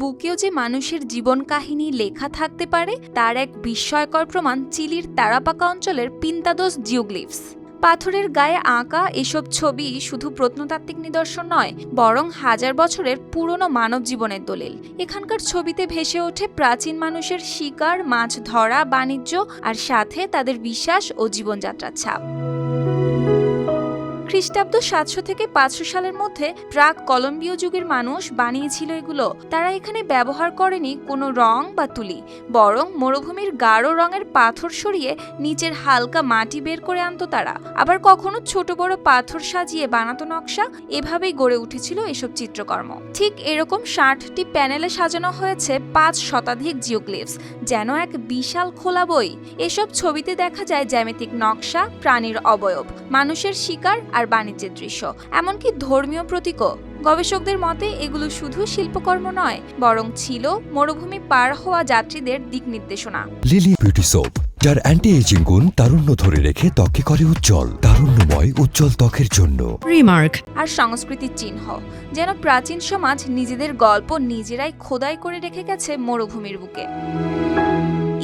বুকেও যে মানুষের জীবন কাহিনী লেখা থাকতে পারে, তার এক বিস্ময়কর প্রমাণ চিলির তারাপাকা অঞ্চলের পিন্তাদোস জিওগ্লিফস। পাথরের গায়ে আঁকা এসব ছবি শুধু প্রত্নতাত্ত্বিক নিদর্শন নয়, বরং হাজার বছরের পুরনো মানব জীবনের দলিল। এখানকার ছবিতে ভেসে ওঠে প্রাচীন মানুষের শিকার, মাছ ধরা, বাণিজ্য, আর সাথে তাদের বিশ্বাস ও জীবনযাত্রার ছাপ। খ্রিস্টাব্দ সাতশো থেকে পাঁচশো সালের মধ্যে প্রাক কলম্বীয় যুগের মানুষ বানিয়েছিল এগুলো। তারা এখানে ব্যবহার করেনি কোনো রং বা তুলি, বরং মরুভূমির গাঢ় রঙের পাথর সরিয়ে নিচের হালকা মাটি বের করে আনতো তারা। আবার কখনো ছোট বড় পাথর সাজিয়ে বানাতো নকশা, এভাবেই গড়ে উঠেছিল এসব চিত্রকর্ম। ঠিক এরকম ষাটটি প্যানেলে সাজানো হয়েছে পাঁচ শতাধিক জিওগ্লিফস, যেন এক বিশাল খোলা বই। এসব ছবিতে দেখা যায় জ্যামিতিক নকশা, প্রাণীর অবয়ব, মানুষের শিকার আর বাণিজ্যের দৃশ্য এমনকি ধর্মীয় প্রতীকও। গবেষকদের মতে এগুলো শুধু শিল্পকর্ম নয় বরং ছিল মরুভূমি পার হওয়া যাত্রীদের দিক নির্দেশনা। লিলি বিউটি সোপ যার অ্যান্টি এজিং গুণ তারুণ্য ধরে রেখে ত্বকে করে উজ্জ্বল তারুণ্যময় উজ্জ্বল ত্বকের জন্য। রিমার্ক আর সংস্কৃতির চিহ্ন যেন প্রাচীন সমাজ নিজেদের গল্প নিজেরাই খোদাই করে রেখে গেছে মরুভূমির বুকে।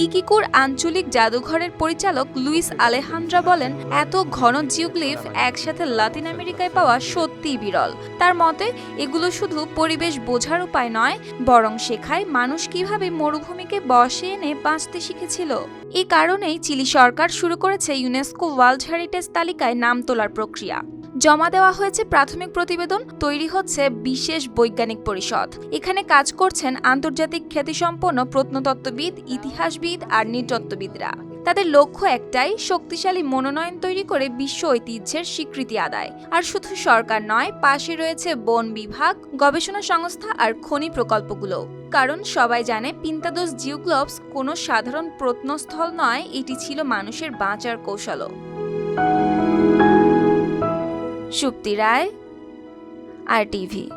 ইকিকুর আঞ্চলিক জাদুঘরের পরিচালক লুইস আলেহান্দ্রা বলেন, এত ঘন জিওগ্লিফ একসাথে লাতিন আমেরিকায় পাওয়া সত্যিই বিরল। তার মতে, এগুলো শুধু পরিবেশ বোঝার উপায় নয়, বরং শেখায় মানুষ কীভাবে মরুভূমিকে বসে এনে বাঁচতে শিখেছিল। এ কারণেই চিলি সরকার শুরু করেছে ইউনেস্কো ওয়ার্ল্ড হেরিটেজ তালিকায় নাম তোলার প্রক্রিয়া। জমা দেওয়া হয়েছে প্রাথমিক প্রতিবেদন, তৈরি হচ্ছে বিশেষ বৈজ্ঞানিক পরিষদ। এখানে কাজ করছেন আন্তর্জাতিক খ্যাতিসম্পন্ন প্রত্নতত্ত্ববিদ, ইতিহাসবিদ আর নৃতত্ত্ববিদরা। তাদের লক্ষ্য একটাই, শক্তিশালী মনোনয়ন তৈরি করে বিশ্ব ঐতিহ্যের স্বীকৃতি আদায়। আর শুধু সরকার নয়, পাশে রয়েছে বন বিভাগ, গবেষণা সংস্থা আর খনি প্রকল্পগুলো কারণ সবাই জানে পিন্তাদোস জিওগ্লোবস কোনো সাধারণ প্রত্নস্থল নয়, এটি ছিল মানুষের বাঁচার কৌশলও। সুপ্তি রায় আর টিভি।